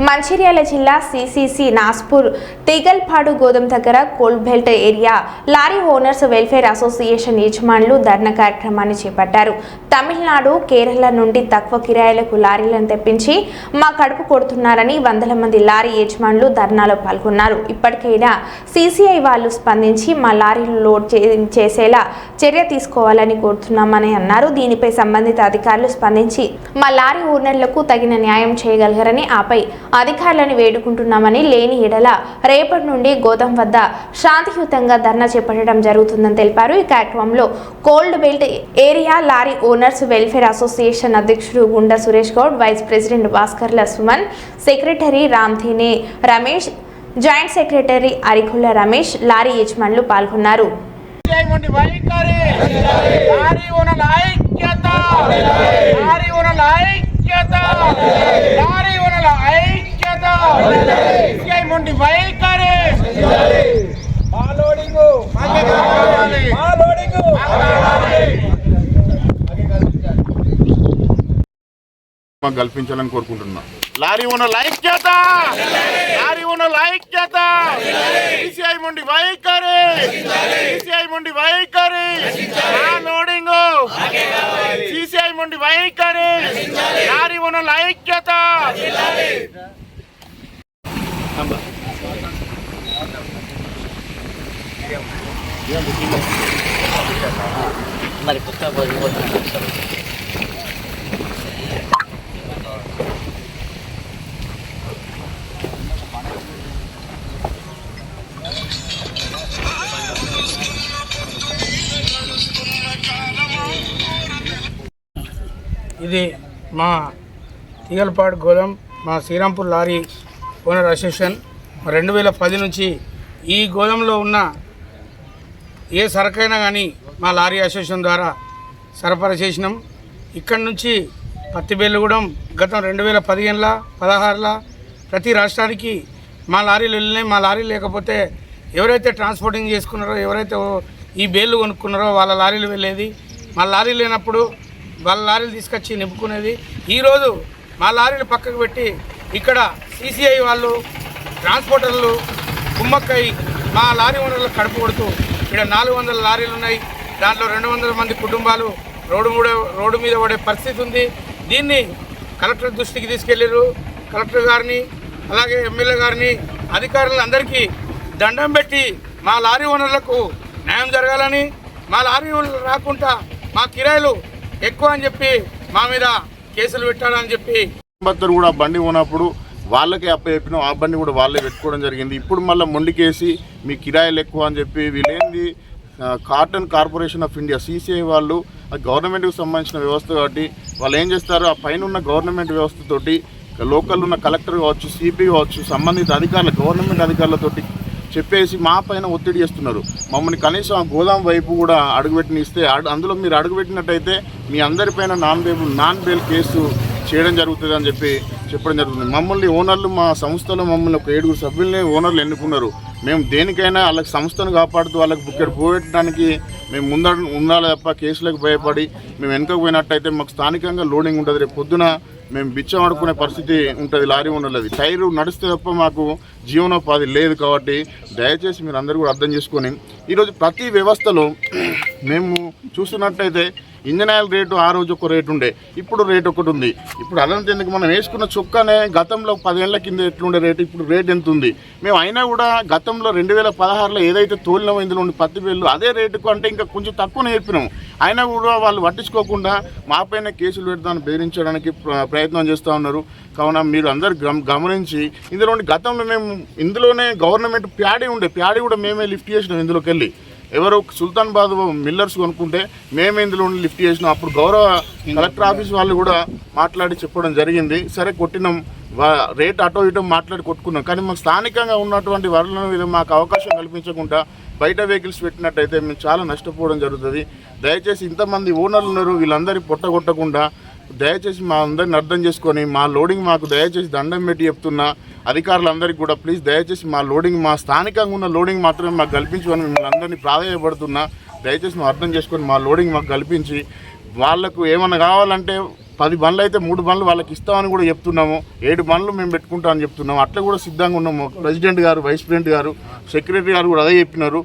మంచిర్యాల జిల్లా సిసిసి నాస్పూర్ తీగల్పాడు గోదాం దగ్గర coal belt area lorry owners welfare association యజమానులు ధర్నా కార్యక్రమాన్ని చేపట్టారు. తమిళనాడు కేరళ నుండి తక్కువ కిరాయిలకు లారీలను తెప్పించి మా కడుపు కొడుతున్నారని వందల మంది లారీ యజమానులు ధర్నాలో పాల్గొన్నారు. ఇప్పటికైనా సీసీఐ వాళ్ళు స్పందించి మా లారీలు లోడ్ చే- చేసేలా చర్య తీసుకోవాలని కోరుతున్నామని అన్నారు. దీనిపై సంబంధిత అధికారులు స్పందించి మా లారీ ఓనర్లకు తగిన న్యాయం చేయగలగరని ఆపై అధికారులను వేడుకుంటున్నామని లేని ఎడల రేపటి నుండి గోదాం వద్ద శాంతియుతంగా ధర్నా చేపట్టడం జరుగుతుందని తెలిపారు. ఈ కార్యక్రమంలో coal belt area lorry owners welfare association అధ్యక్షుడు Gunda Suresh Goud vice president Bhaskarla Suman secretary Ramthene Ramesh joint secretary Arikula Ramesh lorry యజమానులు పాల్గొన్నారు. ఐక్యత లారీ ఓనర్ల ఐక్యత లారీ ఓనర్ల మా లోడింగ్. మాకే కావాలి మా లోడింగ్. మాకు కల్పించాలని కోరుకుంటున్నాం. లారీ ఓనర్ ఐక్యత లారీ ఓనర్ ఐక్యత సిసిఐ ముండి వైఖరి. సిసిఐ ముండి వైఖరి. లోడింగ్. సిసిఐ ముండి వైఖరి. లారీ ఓనర్ ఐక్యత మరి పుస్తక పోతుంది సార్ ఇది మా తీగలపాడు గోదాం మా శ్రీరాంపూర్ లారీ ఓనర్ అసోసియేషన్ రెండు వేల పది నుంచి ఈ గోదాంలో ఉన్న ఏ సరకైనా కానీ మా లారీ అసోసియేషన్ ద్వారా సరఫరా చేసినాం. ఇక్కడి నుంచి పత్తి బెల్లుగూడెం గతం రెండు వేల పదిహేనుల పదహారుల ప్రతి రాష్ట్రానికి మా లారీలు వెళ్ళినాయి. మా లారీలు లేకపోతే ఎవరైతే ట్రాన్స్పోర్టింగ్ చేసుకున్నారో ఎవరైతే ఈ బేళ్ళు కొనుక్కున్నారో వాళ్ళ లారీలు వెళ్ళేది. మా లారీలు లేనప్పుడు వాళ్ళ లారీలు తీసుకొచ్చి నింపుకునేది. ఈరోజు మా లారీలు పక్కకు పెట్టి ఇక్కడ సీసీఐ వాళ్ళు ట్రాన్స్పోర్టర్లు కుమ్మక్కై మా లారీ ఓనర్లకు కడుపు కొడుతూ ఇక్కడ నాలుగు వందల లారీలు ఉన్నాయి. దాంట్లో రెండు వందల మంది కుటుంబాలు రోడ్డు మీద రోడ్డు మీద పడే పరిస్థితి ఉంది. దీన్ని కలెక్టర్ దృష్టికి తీసుకెళ్ళారు కలెక్టర్ గారిని అలాగే ఎమ్మెల్యే గారిని అధికారులందరికీ దండం పెట్టి మా లారీ ఓనర్లకు న్యాయం జరగాలని మా లారీ ఓనర్లు రాకుండా మా కిరాయిలు ఎక్కువ అని చెప్పి మా మీద కేసులు పెట్టాలని చెప్పి కూడా బండి ఉన్నప్పుడు వాళ్ళకే అప్పచెప్పినాం ఆ బండి కూడా వాళ్ళే పెట్టుకోవడం జరిగింది. ఇప్పుడు మళ్ళీ మొండికేసి మీ కిరాయిలు ఎక్కువ అని చెప్పి వీళ్ళేంది cotton corporation of India CCI వాళ్ళు గవర్నమెంట్కి సంబంధించిన వ్యవస్థ కాబట్టి వాళ్ళు ఏం చేస్తారు ఆ పైన ఉన్న గవర్నమెంట్ వ్యవస్థతోటి లోకల్ ఉన్న కలెక్టర్ కావచ్చు సిపి కావచ్చు సంబంధిత అధికారులు గవర్నమెంట్ అధికారులతోటి చెప్పేసి మా పైన ఒత్తిడి చేస్తున్నారు. మమ్మల్ని కనీసం ఆ గోదాం వైపు కూడా అడుగుపెట్టినిస్తే అడు- అందులో మీరు అడుగుపెట్టినట్టయితే మీ అందరిపైన non bailable non bail case చేయడం జరుగుతుంది అని చెప్పి చెప్పడం జరుగుతుంది. మమ్మల్ని ఓనర్లు మా సంస్థలో మమ్మల్ని ఒక ఏడుగురు సభ్యుల్ని ఓనర్లు ఎన్నుకున్నారు. మేము దేనికైనా వాళ్ళకి సంస్థను కాపాడుతూ వాళ్ళకి బుక్కెట్ పోగొట్టడానికి మేము ముంద ఉండాలి తప్ప కేసులకు భయపడి మేము వెనకకు పోయినట్టయితే మాకు స్థానికంగా లోడింగ్ ఉంటుంది. రేపు పొద్దున మేము బిచ్చం ఆడుకునే పరిస్థితి ఉంటుంది లారీ ఓనర్లది. టైరు నడిస్తే తప్ప మాకు జీవనోపాధి లేదు కాబట్టి దయచేసి మీరు అందరూ కూడా అర్థం చేసుకొని ఈరోజు ప్రతి వ్యవస్థలో మేము చూస్తున్నట్టయితే ఇంజన్ ఆయిల్ రేటు ఆ రోజు ఒక రేటు ఉండే ఇప్పుడు రేట్ ఒకటి ఉంది. ఇప్పుడు అదంతా ఎందుకు మనం వేసుకున్న చొక్కానే గతంలో పదేళ్ళ కింద ఎట్లుండే రేటు ఇప్పుడు రేట్ ఎంత ఉంది? మేము అయినా కూడా గతంలో రెండు వేల పదహారులో ఏదైతే తోలినామో ఇందులో ఉండి పత్తి బిల్లు అదే రేటుకు అంటే ఇంకా కొంచెం తక్కువ నేర్పినాం అయినా కూడా వాళ్ళు పట్టించుకోకుండా మాపైన కేసులు పెడతాను బెదిరించడానికి ప్ర- ప్రయత్నం చేస్తూ ఉన్నారు. కావున మీరు అందరు గమ- గమనించి ఇందులో గతంలో మేము ఇందులోనే గవర్నమెంట్ ప్యాడీ ఉండే ప్యాడీ కూడా మేమే లిఫ్ట్ చేసినాం ఇందులోకి వెళ్ళి ఎవరు సుల్తాన్ బాద్ మిల్లర్స్ కొనుక్కుంటే మేము ఇందులో ఉండి లిఫ్ట్ చేసినాం. అప్పుడు గౌరవ కలెక్టర్ ఆఫీస్ వాళ్ళు కూడా మాట్లాడి చెప్పడం జరిగింది. సరే కొట్టినాం. వా- రేట్ అటో ఇటో మాట్లాడి కొట్టుకున్నాం. కానీ మాకు స్థానికంగా ఉన్నటువంటి వనరులను మాకు అవకాశం కల్పించకుండా బయట వెహికల్స్ పెట్టినట్టయితే మేము చాలా నష్టపోవడం జరుగుతుంది. దయచేసి ఇంతమంది ఓనర్లు ఉన్నారు వీళ్ళందరి పొట్టగొట్టకుండా దయచేసి మా అందరిని అర్థం చేసుకొని మా లోడింగ్ మాకు దయచేసి దండం పెట్టి చెప్తున్నా. అధికారులందరికీ కూడా ప్లీజ్ దయచేసి మా లోడింగ్ మా స్థానికంగా ఉన్న లోడింగ్ మాత్రమే మాకు కల్పించుకొని మిమ్మల్ని అందరినీ ప్రాధాన్యపడుతున్నా దయచేసి మేము అర్థం చేసుకొని మా లోడింగ్ మాకు కల్పించి వాళ్ళకు ఏమైనా కావాలంటే పది బండ్లు అయితే మూడు బండ్లు వాళ్ళకి ఇస్తామని కూడా చెప్తున్నాము. ఏడు బండ్లు మేము పెట్టుకుంటామని చెప్తున్నాము. అట్లా కూడా సిద్ధంగా ఉన్నాము. ప్రెసిడెంట్ గారు వైస్ ప్రెసిడెంట్ గారు సెక్రటరీ గారు కూడా అదే చెప్పినారు.